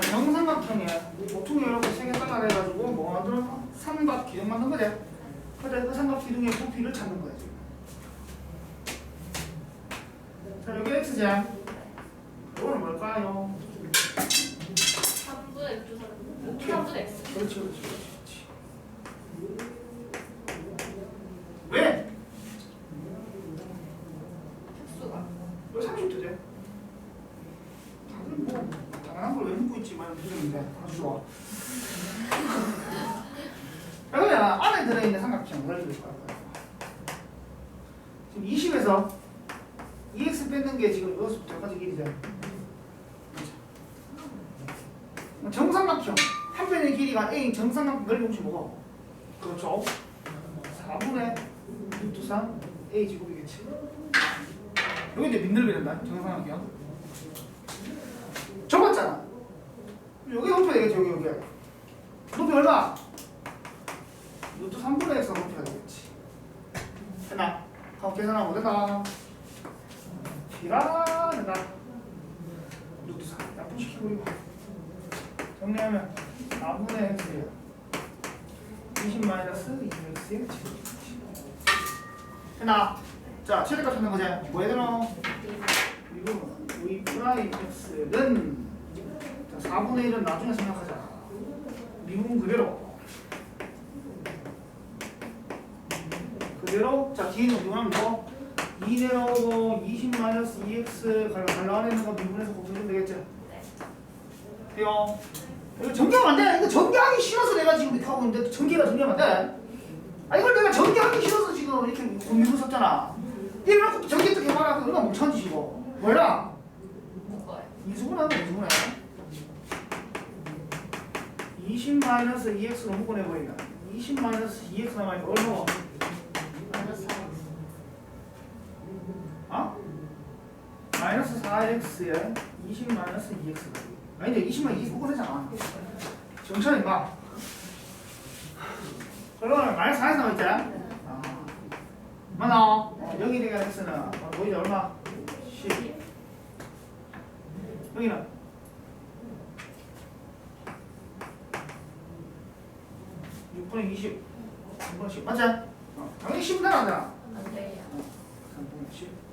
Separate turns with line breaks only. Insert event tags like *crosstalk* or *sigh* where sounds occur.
자, 정삼각형에 보통 이렇게 세개 잘라내가지고 뭐 만들어? 삼각 기둥 만든 거지. 그래 그 삼각 기둥의 부피를 찾는 거야 지금. 자 여기 x지. 이거는 뭘까요?
3분의 2, 3분의 3분의 x.
그렇지 그렇지. 왜?
특수가.
왜 30도지? 다들 뭐 당연한 걸 외우고 있지만 표정인데 좋아. *laughs* 그러면 안에 들어있는 삼각형 뭘 그릴 거야? 지금 20에서 2x 뺏는 게 지금 여기서부터 여기까지 길이죠. 정삼각형 한 변의 길이가 a 정삼각형 넓이 뭐가? 그렇죠. 4분의 루트 3 a 제곱이겠지. 여기 이제 민들비 된다. 정상할게요. 적었잖아. 여기 높여야 되겠지, 여기, 여기. 높이 얼마? 루트 3분의 x가 높여야 되겠지. 됐나? 그럼 계산하면 된다. 비라, 된다. 루트 3. 약분시켜버리고. 정리하면 4분의 x야. 20 마이너스 2x의 제곱. 됐나? 자, 최대값 찾는 거지. 뭐 얘들아? 이거 v 프라임 x는 자, 4분의 1은 나중에 생각하자. 미분 그대로. 그대로 자 뒤에는 미분하면 뭐? 2 내려오고 20 마이너스 2x 갈라 안에 있는 거 미분해서 곱해주면 되겠지?
네.
돼요. 이거 전개하면 안 돼. 이거 전개하기 싫어서 내가 지금 이렇게 하고 있는데 전개가 전개하면 안 돼. 아 이걸 내가 전개하기 싫어서 지금 이렇게 미분 썼잖아. 이래놓고 또 전개 또. 그거 얼마나 못찬 짓이고. 몰라? 이수분하고 이수분해. 20 마이너스 2x로 묶어내버리면 20 마이너스 2x 남아있고 얼마고?
마이너스 4x.
어? 마이너스 4x에 20 마이너스 2x가 아닌데 20 마이너스 2x 묶어내잖아 정찰이 봐 그러면 마이너스 4x 남아있지? 아. 맞나? 어, 여기 대가 x는 어, 보이지 얼마? 10 여기는? 6분의 20 6분의 어, 맞아? 어, 당연히 10이 나간다 안 돼요. 어, 3분의 10